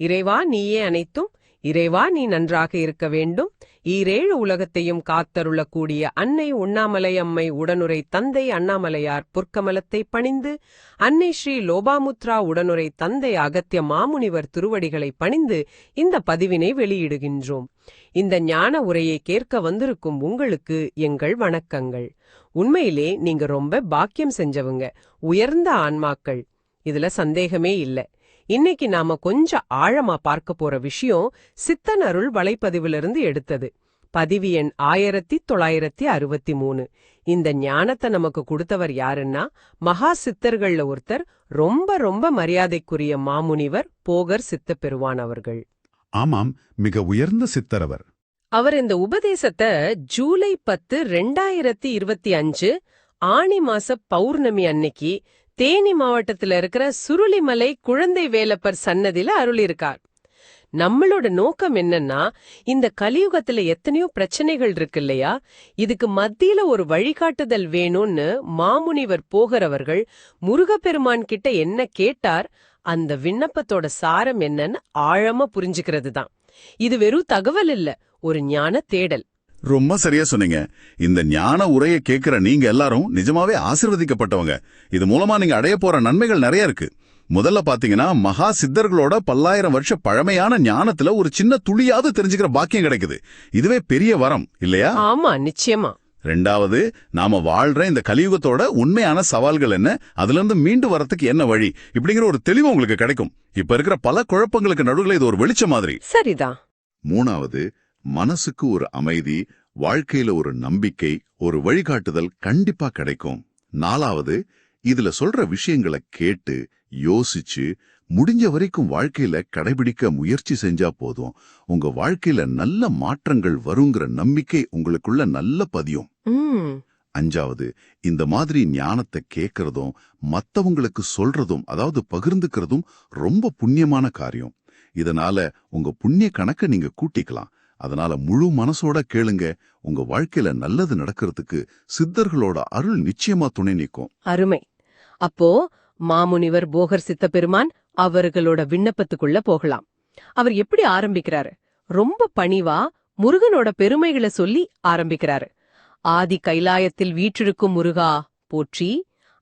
இறைவா நீயே அனைத்தும். இறைவா நீ நன்றாக இருக்க வேண்டும். ஈரேழு உலகத்தையும் காத்தருளக்கூடிய அன்னை உண்ணாமலை அம்மை உடனுரை தந்தை அண்ணாமலையார் புற்கமலத்தை பணிந்து அன்னை ஸ்ரீ லோபாமுத்ரா உடனுரை தந்தை அகத்திய மாமுனிவர் திருவடிகளை பணிந்து இந்த பதிவினை வெளியிடுகின்றோம். இந்த ஞான உரையை கேட்க வந்திருக்கும் உங்களுக்கு எங்கள் வணக்கங்கள். உண்மையிலே நீங்க ரொம்ப பாக்கியம் செஞ்சவங்க. உயர்ந்த ஆன்மாக்கள். இதுல சந்தேகமே இல்ல. இன்னைக்கு நாம கொஞ்சம் ஆழமா பார்க்க போற விஷயம் சித்தன் அருள் வலைப்பதிவிலிருந்து எடுத்தது. பதிவு எண் ஆயிரத்தி தொள்ளாயிரத்தி அறுபத்தி மூணு. இந்த ஞானத்தை நமக்கு கொடுத்தவர் யாருன்னா மகா சித்தர்கள்ல ஒருத்தர் ரொம்ப ரொம்ப மரியாதைக்குரிய மாமுனிவர் போகர் சித்த பெருவான் அவர்கள். ஆமாம் மிக உயர்ந்த சித்தரவர் அவர். இந்த உபதேசத்தை ஜூலை பத்து ரெண்டாயிரத்தி இருபத்தி அஞ்சு ஆணி மாச பௌர்ணமி அன்னைக்கு தேனி மாவட்டத்துல இருக்கிற சுருளிமலை குழந்தை வேலப்பர் சன்னதில அருளியிருக்கார். நம்மளோட நோக்கம் என்னன்னா இந்த கலியுகத்துல எத்தனையோ பிரச்சனைகள் இருக்கு இல்லையா? இதுக்கு மத்தியில ஒரு வழிகாட்டுதல் வேணும்னு மாமுனிவர் போகிறவர்கள் முருகப்பெருமான் கிட்ட என்ன கேட்டார் அந்த விண்ணப்பத்தோட சாரம் என்னன்னு ஆழமா புரிஞ்சுக்கிறது தான் இது வெறும் தகவல் இல்ல ஒரு ஞான தேடல். ரொம்ப சரியா சொன்னீங்க. இந்த ஞான உரையை கேட்கிற நீங்க எல்லாரும் நிஜமாவே ஆசிர்வதிக்கப்பட்டவங்க. இது மூலமா நீங்க அடைய போற நன்மைகள் நிறைய இருக்கு. முதல்ல பாத்தீங்கன்னா மகா சித்தர்களோட பல்லாயிரம் வருஷ பழமையான ஞானத்துல ஒரு சின்ன துளியாவது தெரிஞ்சுக்கிற பாக்கியம் கிடைக்குது. இதுவே பெரிய வரம் இல்லையா? ஆமா நிச்சயமா. ரெண்டாவது நாம வாழ்ற இந்த கலியுகத்தோட உண்மையான சவால்கள் என்ன? அதுல இருந்து மீண்டு வரத்துக்கு என்ன வழி? இப்படிங்கிற ஒரு தெளிவு உங்களுக்கு கிடைக்கும். இப்ப இருக்கிற பல குழப்பங்களுக்கு நடுவுல இது ஒரு வெளிச்சம் மாதிரி. சரிதான். மூணாவது மனசுக்கு ஒரு அமைதி வாழ்க்கையில ஒரு நம்பிக்கை ஒரு வழிகாட்டுதல் கண்டிப்பா கிடைக்கும். நாலாவது இதுல சொல்ற விஷயங்களை கேட்டு யோசிச்சு முடிஞ்ச வரைக்கும் வாழ்க்கையில கடைபிடிக்க முயற்சி செஞ்சா போதும். உங்க வாழ்க்கையில நல்ல மாற்றங்கள் வருங்கிற நம்பிக்கை உங்களுக்குள்ள நல்ல பதியும். அஞ்சாவது இந்த மாதிரி ஞானத்தை கேட்கறதும் மத்தவங்களுக்கு சொல்றதும் அதாவது பகிர்ந்துக்கிறதும் ரொம்ப புண்ணியமான காரியம். இதனால உங்க புண்ணிய கணக்க நீங்க கூட்டிக்கலாம். அதனால முழு மனசோட கேளுங்க. உங்க வாழ்க்கையில நல்லது நடக்கிறதுக்கு சித்தர்களோட அருள் நிச்சயமா துணை நிற்கும். அருமை. அப்போ மாமுனிவர் போகர் சித்த பெருமான் அவர்களோட விண்ணப்பத்துக்குள்ள போகலாம். அவர் எப்படி ஆரம்பிக்கிறாரு? ரொம்ப பணிவா முருகனோட பெருமைகளை சொல்லி ஆரம்பிக்கிறாரு. ஆதி கைலாயத்தில் வீற்றிருக்கும் முருகா போற்றி.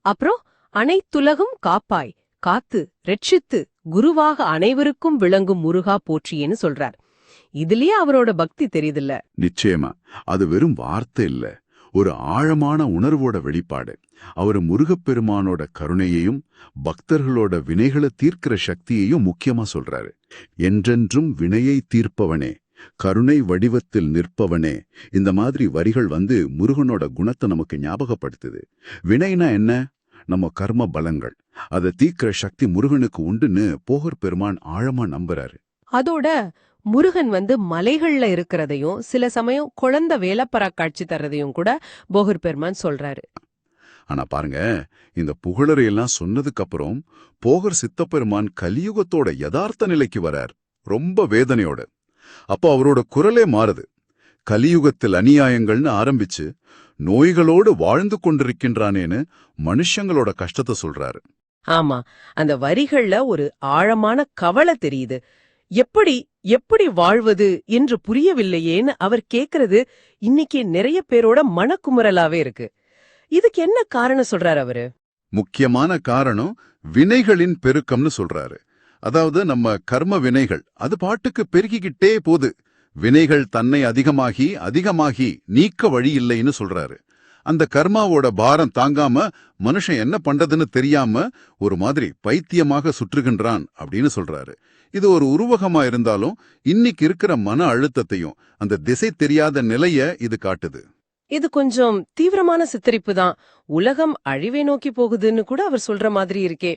அப்புறம் அனைத்துலகும் காப்பாய் காத்து ரட்சித்து குருவாக அனைவருக்கும் விளங்கும் முருகா போற்றியேன்னு சொல்றார். இதுலயே அவரோட பக்தி தெரியுதுல்ல. நிச்சயமா. அது வெறும் வார்த்தை இல்ல. ஒரு ஆழமான உணர்வோட வெளிப்பாடு. அவர் முருகப்பெருமானோட கருணையையும் பக்தர்களோட வினைகளை தீர்க்கிற சக்தியையும் முக்கியமா சொல்றாரு. என்றென்றும் வினையை தீர்ப்பவனே கருணை வடிவத்தில் நிற்பவனே. இந்த மாதிரி வரிகள் வந்து முருகனோட குணத்தை நமக்கு ஞாபகப்படுத்துது. வினைனா என்ன? நம்ம கர்ம பலங்கள். அதை தீர்க்கிற சக்தி முருகனுக்கு உண்டுன்னு போகர் பெருமான் ஆழமா நம்புறாரு. அதோட முருகன் வந்து மலைகள்ல இருக்கிறதையும் சில சமயம் குழந்தை வேலப்பரா காட்சி தர்றதையும் கூட போகர் பெருமான் சொல்றாரு. ஆனா பாருங்க இந்த புகழரை எல்லாம் சொன்னதுக்கு அப்புறம் போகர் சித்தப்பெருமான் கலியுகத்தோட யதார்த்த நிலைக்கு வரார் ரொம்ப வேதனையோட. அப்போ அவரோட குரலே மாறுது. கலியுகத்தில் அநியாயங்கள்னு ஆரம்பிச்சு நோய்களோடு வாழ்ந்து கொண்டிருக்கின்றானேன்னு மனுஷங்களோட கஷ்டத்தை சொல்றாரு. ஆமா அந்த வரிகள்ல ஒரு ஆழமான கவலை தெரியுது. எப்படி எப்படி வாழ்வது என்று புரியவில்லையேன்னு அவர் கேக்குறது இன்னைக்கு நிறைய பேரோட மனக்குமுறலாவே இருக்கு. இதுக்கு என்ன காரணம் சொல்றாரு அவரு? முக்கியமான காரணம் வினைகளின் பெருக்கம்னு சொல்றாரு. அதாவது நம்ம கர்ம வினைகள் அது பாட்டுக்கு பெருகிக்கிட்டே போது வினைகள் தன்னை அதிகமாகி அதிகமாகி நீக்க வழி இல்லைன்னு சொல்றாரு. அந்த கர்மாவோட பாரம் தாங்காம மனுஷன் என்ன பண்றதுன்னு தெரியாம ஒரு மாதிரி பைத்தியமாக சுற்றுகின்றான் அப்படின்னு சொல்றாரு. இது ஒரு உருவகமா இருந்தாலும் இன்னைக்கு இருக்கிற மன அழுத்தத்தையும் அந்த திசை தெரியாத நிலைய இது காட்டுது. இது கொஞ்சம் தீவிரமான சித்தரிப்பு தான். உலகம் அழிவை நோக்கி போகுதுன்னு கூட அவர் சொல்ற மாதிரி இருக்கே.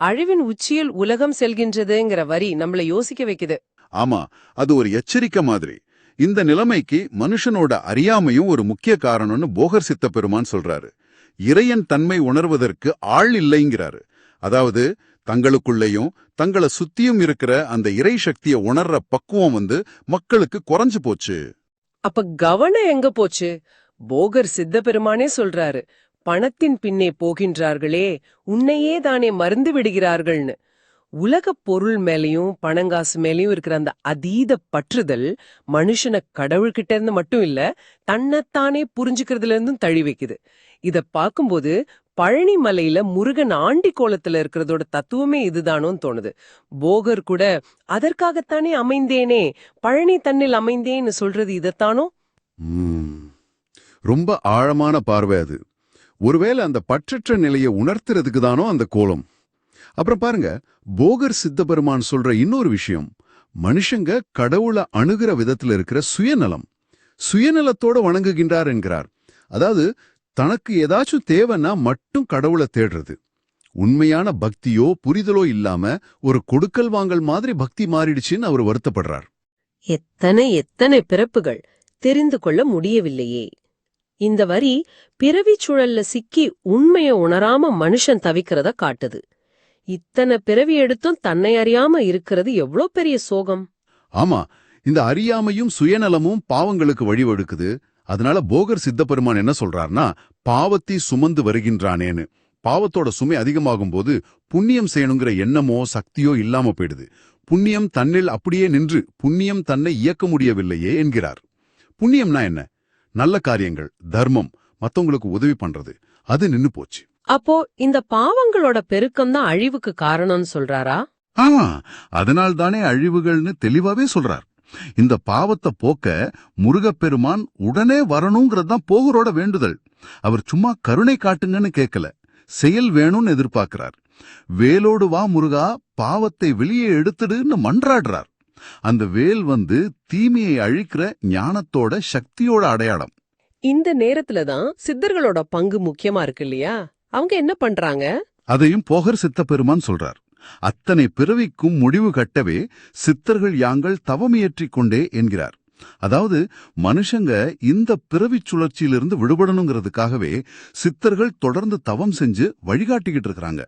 அழிவின் உச்சியில் உலகம் செல்கின்றதுங்கிற வரி நம்மள யோசிக்க வைக்குது. ஆமா அது ஒரு எச்சரிக்கை மாதிரி. இந்த நிலைமைக்கு மனுஷனோட அறியாமையும் ஒரு முக்கிய காரணம்னு போகர் சித்த பெருமான் சொல்றாரு. இறையன் தன்மை உணர்வதற்கு ஆள் இல்லைங்கிறாரு. அதாவது தங்களுக்குள்ளேயும் தங்களை சுத்தியும் இருக்கிற அந்த இறை சக்தியை உணர்ற பக்குவம் வந்து மக்களுக்கு குறைஞ்சு போச்சு. அப்ப கவனம் எங்க போச்சு? போகர் சித்த பெருமானே சொல்றாரு பணத்தின் பின்னே போகின்றார்களே உன்னையே தானே மறந்து விடுகிறார்கள்னு. உலகப் பொருள் மேலயும் பணங்காசு மேலயும் இருக்கிற அந்த அதீத பற்றுதல் மனுஷனை கடவுள்கிட்ட இருந்து மட்டும் இல்ல தன்னைத்தானே புரிஞ்சுக்கிறதுல இருந்தும் தழி வைக்குது. இத பார்க்கும்போது பழனி மலையில முருகன் ஆண்டி கோலத்துல இருக்கிறதோட தத்துவமே இதுதானோன்னு தோணுது. போகர் கூட அதற்காகத்தானே அமைந்தேனே பழனி தன்னில் அமைந்தேன்னு சொல்றது இதத்தானோ? ரொம்ப ஆழமான பார்வை அது. ஒருவேளை அந்த பற்றற்ற நிலையை உணர்த்துறதுக்கு தானோ அந்த கோலம். அப்புறம் பாருங்க போகர் சித்தபெருமான் சொல்ற இன்னொரு விஷயம். மனுஷங்க கடவுளை அணுகிற விதத்துல இருக்கிற சுயநலம். சுயநலத்தோட வணங்குகின்றார் என்கிறார். அதாவது தனக்கு ஏதாச்சும் தேவைன்னா மட்டும் கடவுளை தேடுறது. உண்மையான பக்தியோ புரிதலோ இல்லாம ஒரு கொடுக்கல் வாங்கல் மாதிரி பக்தி மாறிடுச்சுன்னு அவர் வருத்தப்படுறார். எத்தனை எத்தனை பிறப்புகள் தெரிந்து கொள்ள முடியவில்லையே. இந்த வரி பிறவிச் சுழல்ல சிக்கி உண்மைய உணராம மனுஷன் தவிக்கிறத காட்டுது. இத்தனை பிறவி எடுத்தும் தன்னை அறியாம இருக்கிறது எவ்ளோ பெரிய சோகம்? ஆமா இந்த அறியாமையும் சுயநலமும் பாவங்களுக்கு வழிவகுக்குது. அதனால போகர் சித்தப்பெருமான் என்ன சொல்றார்னா பாவத்தை சுமந்து வருகின்றானேன்னு. பாவத்தோட சுமை அதிகமாகும் போது புண்ணியம் செய்யணுங்கிற எண்ணமோ சக்தியோ இல்லாம போயிடுது. புண்ணியம் தன்னில் அப்படியே நின்று புண்ணியம் தன்னை இயக்க முடியவில்லையே என்கிறார். புண்ணியம்னா என்ன? நல்ல காரியங்கள் தர்மம் மத்தவங்களுக்கு உதவி பண்றது. அது நின்னு போச்சு. அப்போ இந்த பாவங்களோட பெருக்கம் தான் அழிவுக்கு காரணம்னு சொல்றாரா? ஆமா. அதனால் தானே அழிவுகள்னு தெளிவாவே சொல்றார். இந்த பாவத்தை போக்க முருகப்பெருமான் உடனே வரணுங்கிறது தான் போகரோட வேண்டுதல். அவர் சும்மா கருணை காட்டுங்கன்னு கேட்கல செயல் வேணும்னு எதிர்பார்க்கிறார். வேலோடு வா முருகா பாவத்தை வெளியே எடுத்துடுன்னு மன்றாடுறார். அந்த வேல் வந்து தீமையை அழிக்கிற ஞானத்தோட சக்தியோட அடையாளம். இந்த நேரத்துல தான் சித்தர்களோட பங்கு முக்கியமா இருக்கு இல்லையா? அவங்க என்ன பண்றாங்க? அதையும் போகர் சித்தப்பெருமான் சொல்றார். அத்தனை பிறவிக்கும் முடிவு கட்டவே சித்தர்கள் யாங்கள் தவமியற்றிக் கொண்டே என்கிறார். அதாவது மனுஷங்க இந்த பிறவி சுழற்சியிலிருந்து விடுபடணுங்கிறதுக்காகவே சித்தர்கள் தொடர்ந்து தவம் செஞ்சு வழிகாட்டிக்கிட்டு இருக்கிறாங்க.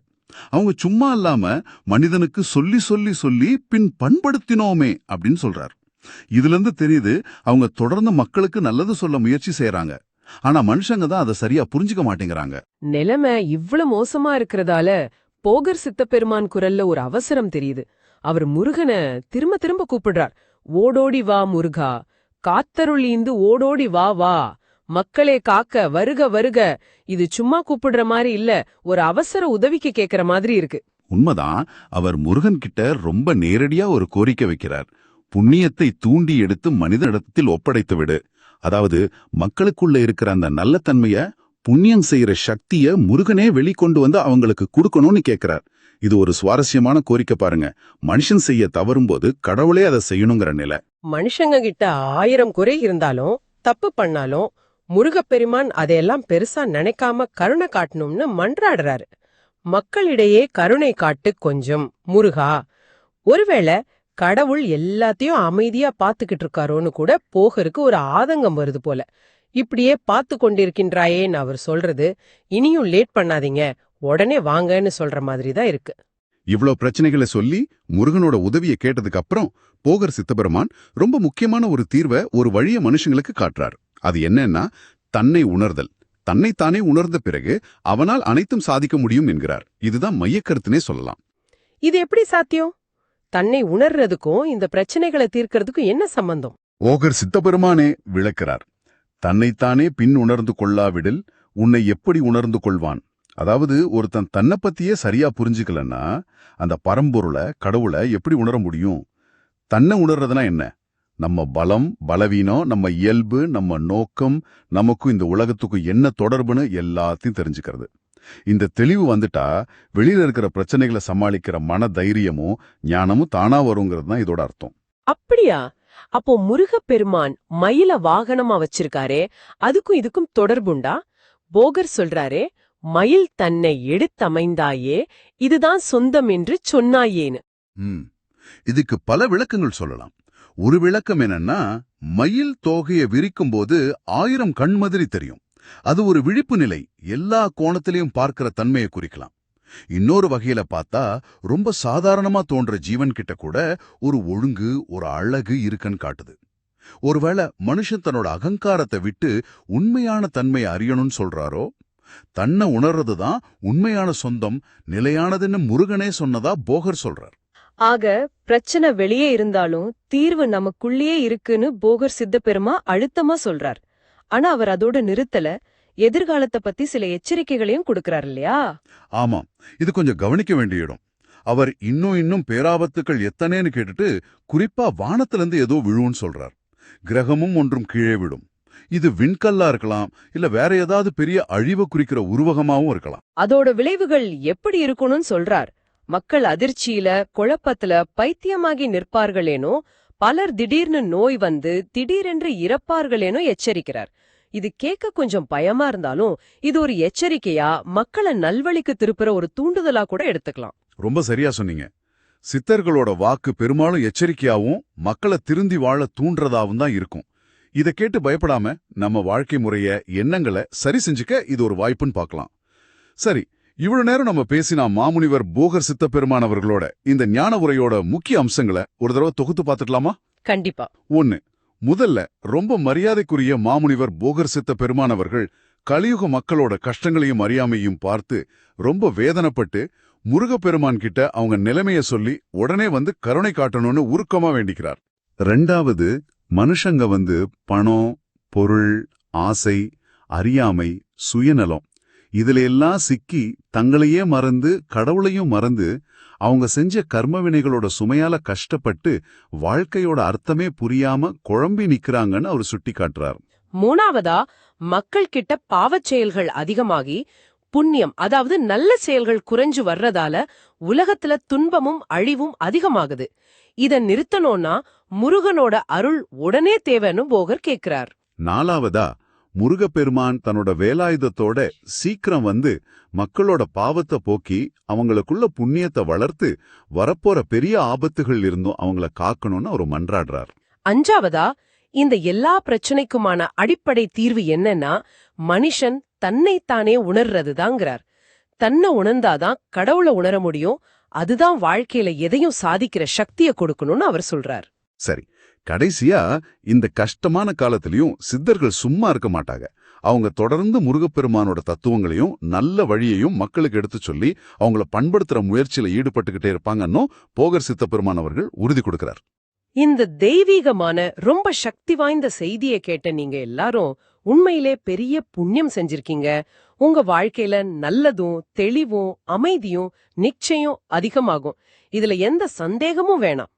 அவங்க சும்மா இல்லாம மனிதனுக்கு சொல்லி சொல்லி சொல்லி பின் பண்படுத்தினோமே அப்படின்னு சொல்றார். இதுல இருந்து தெரியுது அவங்க தொடர்ந்து மக்களுக்கு நல்லது சொல்ல முயற்சி செய்யறாங்க ஆனா மனுஷங்க தான் அதை சரியா புரிஞ்சுக்க மாட்டேங்கிறாங்க. நிலைமை இவ்வளவு மோசமா இருக்கிறதால போகர் சித்தப்பெருமான் குரல்ல ஒரு அவசரம் தெரியுது. அவர் முருகனை திரும்ப திரும்ப கூப்பிடுறார். ஓடோடி வா முருகா காத்தருளிந்து ஓடோடி வா வா மக்களே காக்க வருக வருக இது சும்மா கூப்பிடுற மாதிரி இல்ல ஒரு அவசர உதவிக்கு கேக்குற மாதிரி இருக்கு. உண்மைதான் அவர் முருகன் கிட்ட ரொம்ப நேரடியா ஒரு கோரிக்கை வைக்கிறார். புண்ணியத்தை தூண்டி எடுத்து மனிதனிடத்தில் ஒப்படைத்து விடு. அதாவது மக்களுக்குள்ள இருக்கிற அந்த நல்ல தன்மைய புண்ணியம் செய்யற சக்திய முருகனே வெளிக்கொண்டு வந்து அவங்களுக்கு கொடுக்கணும்னு கேட்கிறார் இது ஒரு சுவாரஸ்யமான கோரிக்கை பாருங்க. மனுஷன் செய்ய தவறும்போது கடவுளே அதை செய்யணுங்கிற நிலை. மனுஷங்க கிட்ட ஆயிரம் குறை இருந்தாலும் தப்பு பண்ணாலும் முருகப்பெருமான் அதையெல்லாம் பெருசா நினைக்காம கருணை காட்டணும்னு மன்றாடுறாரு. மக்களிடையே கருணை காட்டு கொஞ்சம். முருகா ஒருவேளை கடவுள் எல்லாத்தையும் அமைதியா பாத்துக்கிட்டு இருக்காரோன்னு கூட போகருக்கு ஒரு ஆதங்கம் வருது போல. இப்படியே பார்த்து கொண்டிருக்கின்றாயேன்னு அவர் சொல்றது இனியும் லேட் பண்ணாதீங்க உடனே வாங்கன்னு சொல்ற மாதிரி தான் இருக்கு. இவ்ளோ பிரச்சனைகளை சொல்லி முருகனோட உதவியை கேட்டதுக்கு அப்புறம் போகர் சித்தபெருமான் ரொம்ப முக்கியமான ஒரு தீர்வை ஒரு வழிய மனுஷங்களுக்கு காட்டுறார். அது என்னன்னா தன்னை உணர்தல். தன்னைத்தானே உணர்ந்த பிறகு அவனால் அனைத்தும் சாதிக்க முடியும் என்கிறார். இதுதான் மையக்கருத்துனே சொல்லலாம். இது எப்படி சாத்தியம்? தன்னை உணர்றதுக்கும் இந்த பிரச்சனைகளை தீர்க்கறதுக்கும் என்ன சம்பந்தம்? ஓகர் சித்தபெருமானே விளக்கிறார். தன்னைத்தானே பின் உணர்ந்து கொள்ளாவிடில் உன்னை எப்படி உணர்ந்து கொள்வான்? அதாவது ஒருத்தன் தன்னை பத்தியே சரியா புரிஞ்சுக்கலன்னா அந்த பரம்பொருளை கடவுளை எப்படி உணர முடியும்? தன்னை உணர்றதுனா என்ன? நம்ம பலம் பலவீனம் நம்ம இயல்பு நம்ம நோக்கம் நமக்கும் இந்த உலகத்துக்கும் என்ன தொடர்புன்னு எல்லாத்தையும் தெரிஞ்சுக்கிறது. இந்த தெளிவு வந்துட்டா வெளியில இருக்கிற பிரச்சனைகளை சமாளிக்கிற மன தைரியமும் ஞானமும் தானா வருங்கிறது தான் இதோட அர்த்தம். அப்படியா? அப்போ முருகப்பெருமான் மயில வாகனமா வச்சிருக்காரே அதுக்கும் இதுக்கும் தொடர்புண்டா? போகர் சொல்றாரே மயில் தன்னை எடுத்தமைந்தாயே இதுதான் சொந்தம் என்று சொன்னாயேன்னு. இதுக்கு பல விளக்கங்கள் சொல்லலாம். ஒரு விளக்கம் என்னன்னா மயில் தோகையை விரிக்கும் போது ஆயிரம் கண் மாதிரி தெரியும். அது ஒரு விழிப்பு நிலை எல்லா கோணத்திலையும் பார்க்கிற தன்மையை குறிக்கலாம். இன்னொரு வகையில பார்த்தா ரொம்ப சாதாரணமா தோன்ற ஜீவன் கிட்ட கூட ஒரு ஒழுங்கு ஒரு அழகு இருக்குன்னு காட்டுது. ஒருவேளை மனுஷன் தன்னோட அகங்காரத்தை விட்டு உண்மையான தன்மையை அறியணும்னு சொல்றாரோ? தன்னை உணர்றது தான் உண்மையான சொந்தம் நிலையானதுன்னு முருகனே சொன்னதா போகர் சொல்றார். ஆக பிரச்சனை வெளியே இருந்தாலும் தீர்வு நமக்குள்ளேயே இருக்குன்னு போகர் சித்தப்பெருமா அழுத்தமா சொல்றார். ஆனா அவர் அதோட நிறுத்தல எதிர்காலத்தை பத்தி சில எச்சரிக்கைகளையும் கொடுக்கறார் இல்லையா? ஆமாம். இது கொஞ்சம் கவனிக்க வேண்டிய இடம். அவர் இன்னும் இன்னும் பேராபத்துக்கள் எத்தனைன்னு கேட்டுட்டு குறிப்பா வானத்திலிருந்து ஏதோ விழுவுன்னு சொல்றார். கிரகமும் ஒன்றும் கீழே விடும். இது விண்கல்லா இருக்கலாம் இல்ல வேற ஏதாவது பெரிய அழிவை குறிக்கிற உருவகமாவும் இருக்கலாம். அதோட விளைவுகள் எப்படி இருக்கணும்னு சொல்றார். மக்கள் அதிர்ச்சியில குழப்பத்துல பைத்தியமாகி நிற்பார்களேனோ பலர் திடீர்னு நோய் வந்து திடீரென்று இறப்பார்களேனோ எச்சரிக்கிறார். இது கேட்க கொஞ்சம் பயமா இருந்தாலும் இது ஒரு எச்சரிக்கையா மக்களை நல்வழிக்கு திருப்புற ஒரு தூண்டுதலா கூட எடுத்துக்கலாம். ரொம்ப சரியா சொன்னீங்க. சித்தர்களோட வாக்கு பெரும்பாலும் எச்சரிக்கையாவும் மக்களை திருந்தி வாழ தூண்டுறதாவும் தான் இருக்கும். இத கேட்டு பயப்படாம நம்ம வாழ்க்கை முறைய எண்ணங்களை சரி செஞ்சுக்க இது ஒரு வாய்ப்புன்னு பார்க்கலாம். சரி இவ்வளவு நேரம் நம்ம பேசினா மாமுனிவர் போகர் சித்தப்பெருமான் அவர்களோட இந்த ஞான உரையோட முக்கிய அம்சங்களை ஒரு தடவை தொகுத்து பார்த்துடலாமா கண்டிப்பா. ஒன்னு முதல்ல ரொம்ப மரியாதைக்குரிய மாமுனிவர் போகர் சித்த பெருமானவர்கள் கலியுக மக்களோட கஷ்டங்களையும் அறியாமையும் பார்த்து ரொம்ப வேதனைப்பட்டு முருகப்பெருமான் கிட்ட அவங்க நிலைமைய சொல்லி உடனே வந்து கருணை காட்டணும்னு உருக்கமா வேண்டிக்கிறார். ரெண்டாவது மனுஷங்க வந்து பணம் பொருள் ஆசை அறியாமை சுயநலம் இதுல எல்லாம் சிக்கி தங்களையே மறந்து கடவுளையும் மறந்து அவங்க செஞ்ச கர்ம வினைகளோட சுமையால கஷ்டப்பட்டு வாழ்க்கையோட அர்த்தமே புரியாம குழம்பி நிக்கறாங்கன்னு அவர் சுட்டி காட்டுறார் மூணாவதா மக்கள் கிட்ட பாவச் செயல்கள் அதிகமாகி புண்ணியம் அதாவது நல்ல செயல்கள் குறைஞ்சு வர்றதால உலகத்துல துன்பமும் அழிவும் அதிகமாகுது. இத நிறுத்தணும்னா முருகனோட அருள் உடனே தேவைன்னு போகர் கேக்குறார். நாலாவதா முருகப்பெருமான் தன்னோட வேலாயுதத்தோட சீக்கிரம் வந்து மக்களோட பாவத்தை போக்கி அவங்களுக்குள்ள புண்ணியத்தை வளர்த்து வரப்போற பெரிய ஆபத்துகள் இருந்தும் அவங்கள காக்கணும்னு அவர் மன்றாடுறார். அஞ்சாவதா இந்த எல்லா பிரச்சனைக்குமான அடிப்படை தீர்வு என்னன்னா மனுஷன் தன்னைத்தானே உணர்றதுதாங்கிறார். தன்னை உணர்ந்தாதான் கடவுளை உணர முடியும் அதுதான் வாழ்க்கையில எதையும் சாதிக்கிற சக்தியை கொடுக்கணும்னு அவர் சொல்றார். சரி கடைசியா இந்த கஷ்டமான காலத்திலையும் சித்தர்கள் சும்மா இருக்க மாட்டாங்க. அவங்க தொடர்ந்து முருகப்பெருமானோட தத்துவங்களையும் நல்ல வழியையும் மக்களுக்கு எடுத்து சொல்லி அவங்கள பண்படுத்துற முயற்சியில ஈடுபட்டுக்கிட்டே இருப்பாங்கன்னு போகர் சித்தப்பெருமான் அவர்கள் உறுதி கொடுக்கிறார். இந்த தெய்வீகமான ரொம்ப சக்தி வாய்ந்த செய்தியை கேட்ட நீங்க எல்லாரும் உண்மையிலே பெரிய புண்ணியம் செஞ்சிருக்கீங்க. உங்க வாழ்க்கையில நல்லதும் தெளிவும் அமைதியும் நிச்சயம் அதிகமாகும். இதுல எந்த சந்தேகமும் வேணாம்.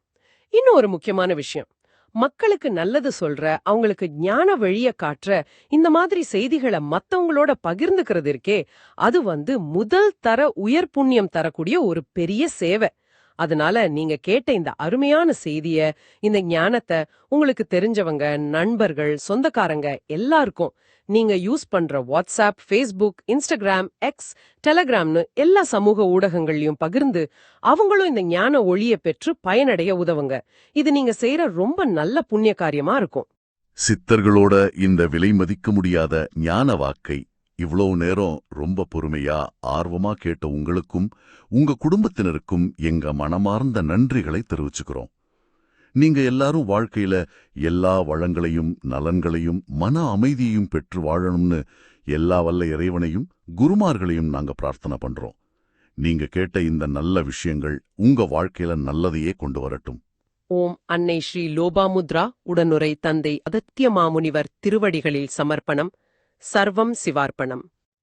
இன்னும் ஒரு முக்கியமான விஷயம். மக்களுக்கு நல்லது சொல்ற அவங்களுக்கு ஞான வழிய காட்டுற இந்த மாதிரி செய்திகளை மத்தவங்களோட பகிர்ந்துக்கிறது இருக்கே அது வந்து முதல் தர உயர் புண்ணியம் தரக்கூடிய ஒரு பெரிய சேவை. அதனால நீங்க கேட்ட இந்த அருமையான செய்திய இந்த ஞானத்தை உங்களுக்கு தெரிஞ்சவங்க நண்பர்கள் சொந்தக்காரங்க எல்லாருக்கும் நீங்க யூஸ் பண்ற வாட்ஸ்அப் ஃபேஸ்புக் இன்ஸ்டாகிராம் எக்ஸ் டெலகிராம்னு எல்லா சமூக ஊடகங்கள்லயும் பகிர்ந்து அவங்களும் இந்த ஞான ஒளிய பெற்று பயனடைய உதவுங்க. இது நீங்க செய்யற ரொம்ப நல்ல புண்ணிய காரியமா இருக்கும். சித்தர்களோட இந்த விலை மதிக்க முடியாத ஞான வாக்கை இவ்வளவு நேரம் ரொம்ப பொறுமையா ஆர்வமா கேட்ட உங்களுக்கும் உங்க குடும்பத்தினருக்கும் எங்க மனமார்ந்த நன்றிகளை தெரிவிச்சுக்கிறோம். நீங்க எல்லாரும் வாழ்க்கையில எல்லா வளங்களையும் நலன்களையும் மன அமைதியையும் பெற்று வாழணும்னு எல்லா வல்ல இறைவனையும் குருமார்களையும் நாங்க பிரார்த்தனை பண்றோம். நீங்க கேட்ட இந்த நல்ல விஷயங்கள் உங்க வாழ்க்கையில நல்லதையே கொண்டு வரட்டும். ஓம் அன்னை ஸ்ரீ லோபாமுத்ரா உடனுரை தந்தை அதத்திய மாமுனிவர் திருவடிகளில் சமர்ப்பணம். சர்வம் சிவார்ப்பணம்.